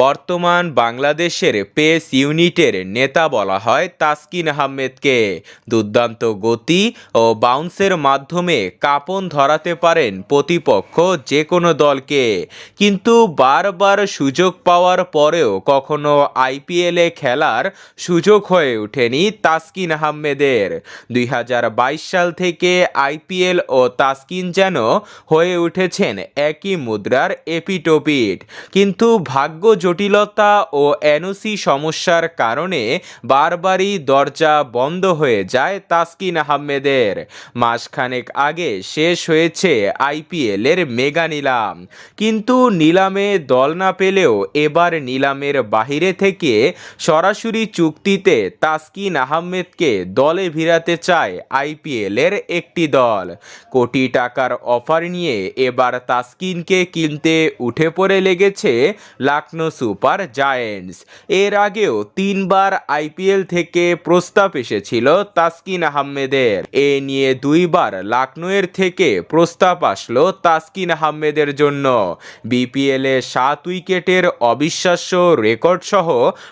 বর্তমান বাংলাদেশের পেস ইউনিটের নেতা বলা হয় তাসকিন আহমেদকে। দুর্দান্ত গতি ও বাউন্সের মাধ্যমে কাঁপন ধরাতে পারেন প্রতিপক্ষ যে কোনো দলকে। কিন্তু বারবার সুযোগ পাওয়ার পরেও কখনো আইপিএলে খেলার সুযোগ হয়ে ওঠেনি তাসকিন আহমেদের। দুই হাজার বাইশ সাল থেকে আইপিএল ও তাসকিন যেন হয়ে উঠেছেন একই মুদ্রার এপিটোপিট। কিন্তু ভাগ্য জটিলতা ও এনওসি সমস্যার কারণে বারবারই দরজা বন্ধ হয়ে যায় তাসকিন আহমেদের। মাসখানেক আগে শেষ হয়েছে আইপিএলের মেগা নিলাম। কিন্তু নিলামে দল না পেলেও এবার নিলামের বাহিরে থেকে সরাসরি চুক্তিতে তাসকিন আহমেদকে দলে ভিড়াতে চায় আইপিএলের একটি দল। কোটি টাকার অফার নিয়ে এবার তাসকিনকে কিনতে উঠে পড়ে লেগেছে লাকনো সুপার জায়েন্টস। এর আগেও তিনবার আইপিএল থেকে প্রস্তাব এসেছিল তাসকিন আহমেদের। এ নিয়ে দুইবার লাকনোয়ের থেকে প্রস্তাব আসলো তাসকিন আহমেদের জন্য। বিপিএলে সাত উইকেটের অবিশ্বাস্য রেকর্ড সহ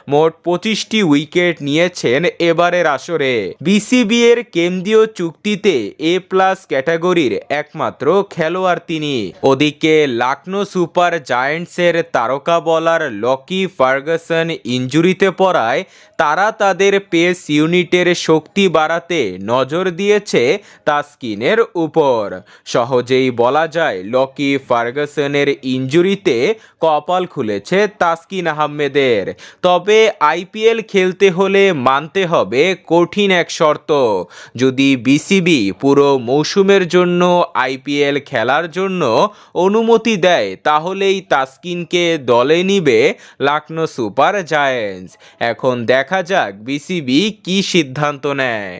মোট পঁচিশটি উইকেট নিয়েছেন এবারের আসরে। বিসিবি এর কেন্দ্রীয় চুক্তিতে এ প্লাস ক্যাটাগরির একমাত্র খেলোয়াড় তিনি। ওদিকে লাকনো সুপার জায়ান্টসের তারকা বলার লকি ফার্গাসন ইঞ্জুরিতে পড়ায়, তারা তাদের পেস ইউনিটের শক্তি বাড়াতে নজর দিয়েছে তাসকিনের উপর। সহজেই বলা যায়, লকি ফার্গাসনের ইঞ্জুরিতে কপাল খুলেছে তাসকিন আহমেদের। তবে আইপিএল খেলতে হলে মানতে হবে কঠিন এক শর্ত। যদি বিসিবি পুরো মৌসুমের জন্য আইপিএল খেলার জন্য অনুমতি দেয়, তাহলেই তাসকিনকে দলে নিবে। Lucknow super giants. এখন দেখা যাক বিসিবি কি সিদ্ধান্ত নেয়।